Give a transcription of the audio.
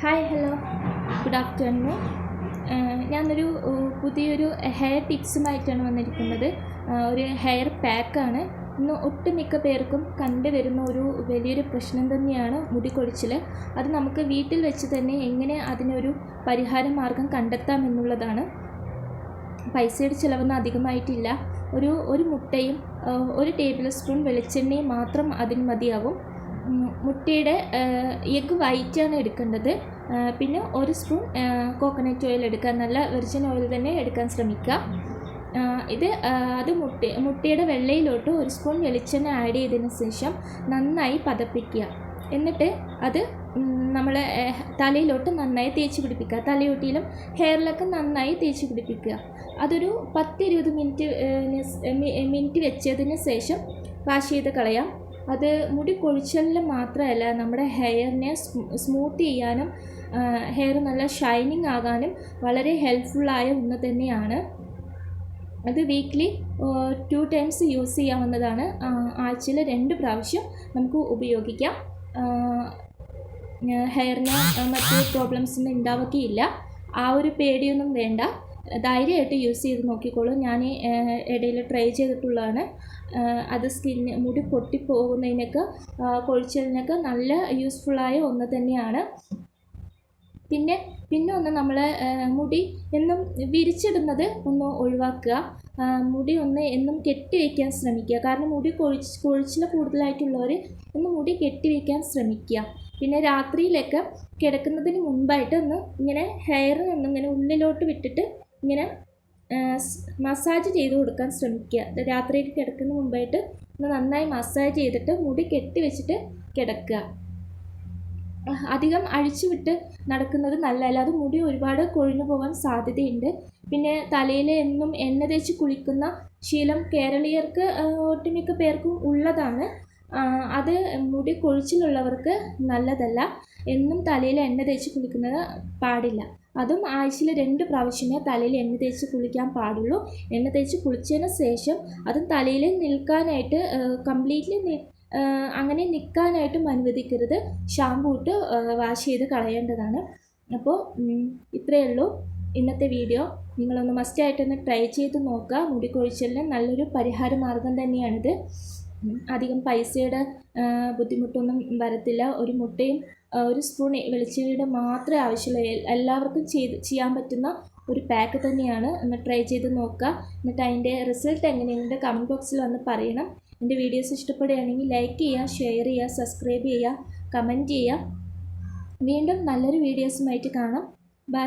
Hi hello good afternoon ഞാനൊരു പുതിയൊരു hair ടിപ്സുമായിട്ടാണ് വന്നിരിക്കുന്നത്. ഒരു ഹെയർ പാക്കാണ് ഇന്ന് ഒട്ടുമിക്ക പേർക്കും കണ്ടുവരുന്ന ഒരു വലിയൊരു പ്രശ്നം തന്നെയാണ് മുടി കൊഴിച്ചിൽ അത് നമുക്ക് വീട്ടിൽ വെച്ച് തന്നെ എങ്ങനെ അതിനൊരു പരിഹാര മാർഗം കണ്ടെത്താം എന്നുള്ളതാണ്. പൈസയുടെ ചിലവൊന്നും അധികമായിട്ടില്ല. ഒരു ഒരു മുട്ടയും ഒരു ടേബിൾ സ്പൂൺ വെളിച്ചെണ്ണയും മാത്രം അതിന് മതിയാവും. മുട്ടയുടെ എഗ്ഗ് വൈറ്റാണ് എടുക്കേണ്ടത്. പിന്നെ ഒരു സ്പൂൺ കോക്കനട്ട് ഓയിൽ എടുക്കുക നല്ല വെർജിൻ ഓയിൽ തന്നെ എടുക്കാൻ ശ്രമിക്കുക. ഇത് അത് മുട്ട മുട്ടയുടെ വെള്ളയിലോട്ട് ഒരു സ്പൂൺ വെളിച്ചെണ്ണ ആഡ് ചെയ്തതിന് ശേഷം നന്നായി പതപ്പിക്കുക. എന്നിട്ട് അത് നമ്മൾ തലയിലോട്ട് നന്നായി തേച്ച് പിടിപ്പിക്കുക. തലയൊട്ടിയിലും ഹെയറിലൊക്കെ നന്നായി തേച്ച് പിടിപ്പിക്കുക. അതൊരു പത്തിരുപത് മിനിറ്റ് മിനിറ്റ് വെച്ചതിന് ശേഷം വാഷ് ചെയ്ത് കളയാം. അത് മുടി കൊഴിച്ചലിന് മാത്രമല്ല നമ്മുടെ ഹെയറിനെ സ്മൂത്ത് ചെയ്യാനും ഹെയർ നല്ല ഷൈനിങ് ആകാനും വളരെ ഹെൽപ്ഫുള്ളായ ഒന്ന് തന്നെയാണ്. അത് വീക്ക്ലി ടു ടൈംസ് യൂസ് ചെയ്യാവുന്നതാണ്. ആഴ്ചയിൽ രണ്ട് പ്രാവശ്യം നമുക്ക് ഉപയോഗിക്കാം. ഹെയറിന് മറ്റ് പ്രോബ്ലംസ് ഒന്നും ഉണ്ടാവുകയില്ല. ആ ഒരു പേടിയൊന്നും വേണ്ട. ധൈര്യമായിട്ട് യൂസ് ചെയ്ത് നോക്കിക്കോളൂ. ഞാൻ ഇടയിൽ ട്രൈ ചെയ്തിട്ടുള്ളതാണ്. അത് സ്കിന്ന് മുടി പൊട്ടിപ്പോകുന്നതിനൊക്കെ കൊഴിച്ചതിനൊക്കെ നല്ല യൂസ്ഫുള്ളായ ഒന്ന് തന്നെയാണ്. പിന്നെ പിന്നെ ഒന്ന് നമ്മൾ മുടി എന്നും വിരിച്ചിടുന്നത് ഒന്ന് ഒഴിവാക്കുക. മുടി ഒന്ന് എന്നും കെട്ടി വയ്ക്കാൻ ശ്രമിക്കുക. കാരണം മുടി കൊഴിച്ച് കൊഴിച്ചിൽ കൂടുതലായിട്ടുള്ളവർ ഒന്ന് മുടി കെട്ടി വയ്ക്കാൻ ശ്രമിക്കുക. പിന്നെ രാത്രിയിലൊക്കെ കിടക്കുന്നതിന് മുൻപായിട്ട് ഒന്ന് ഇങ്ങനെ ഹെയർ ഒന്നും ഇങ്ങനെ ഉള്ളിലോട്ട് വിട്ടിട്ട് ഇങ്ങനെ മസാജ് ചെയ്ത് കൊടുക്കാൻ ശ്രമിക്കുക. രാത്രിയിൽ കിടക്കുന്ന മുമ്പായിട്ട് ഒന്ന് നന്നായി മസാജ് ചെയ്തിട്ട് മുടി കെട്ടി വെച്ചിട്ട് കിടക്കുക. അധികം അഴിച്ചു വിട്ട് നടക്കുന്നത് നല്ലതല്ല. അത് മുടി ഒരുപാട് കൊഴിഞ്ഞു പോകാൻ സാധ്യതയുണ്ട്. പിന്നെ തലയിൽ എന്നും എണ്ണ തേച്ച് കുളിക്കുന്ന ശീലം കേരളീയർക്ക് ഒട്ടുമിക്ക പേർക്കും ഉള്ളതാണ്. അത് മുടി കൊഴിച്ചിലുള്ളവർക്ക് നല്ലതല്ല. എന്നും തലയിൽ എണ്ണ തേച്ച് കുളിക്കുന്നത് പാടില്ല. അതും ആഴ്ചയിൽ രണ്ട് പ്രാവശ്യമേ തലയിൽ എണ്ണ തേച്ച് കുളിക്കാൻ പാടുള്ളൂ. എണ്ണ തേച്ച് കുളിച്ചതിന് ശേഷം അതും തലയിൽ നിൽക്കാനായിട്ട് കംപ്ലീറ്റ്ലി അങ്ങനെ നിൽക്കാനായിട്ടും അനുവദിക്കരുത്. ഷാമ്പൂ ഇട്ട് വാഷ് ചെയ്ത് കളയേണ്ടതാണ്. അപ്പോൾ ഇത്രയേ ഉള്ളൂ ഇന്നത്തെ വീഡിയോ. നിങ്ങളൊന്ന് മസ്റ്റായിട്ടൊന്ന് ട്രൈ ചെയ്ത് നോക്കുക. മുടി കൊഴിച്ചലിന് നല്ലൊരു പരിഹാര മാർഗം തന്നെയാണിത്. അധികം പൈസയുടെ ബുദ്ധിമുട്ടൊന്നും വരത്തില്ല. ഒരു മുട്ടയും ഒരു സ്പൂൺ വെളിച്ചെണ്ണയുടെ മാത്രമേ ആവശ്യമുള്ളൂ. എല്ലാവർക്കും ചെയ്ത് ചെയ്യാൻ പറ്റുന്ന ഒരു പാക്ക് തന്നെയാണ്. ഒന്ന് ട്രൈ ചെയ്ത് നോക്കുക. എന്നിട്ട് അതിന്റെ റിസൾട്ട് എങ്ങനെയുണ്ട്? കമന്റ് ബോക്സിൽ വന്ന് പറയണം. എന്റെ വീഡിയോസ് ഇഷ്ടപ്പെടുകയാണെങ്കിൽ ലൈക്ക് ചെയ്യുക ഷെയർ ചെയ്യുക സബ്സ്ക്രൈബ് ചെയ്യുക കമന്റ് ചെയ്യുക. വീണ്ടും നല്ലൊരു വീഡിയോസുമായിട്ട് കാണാം. ബൈ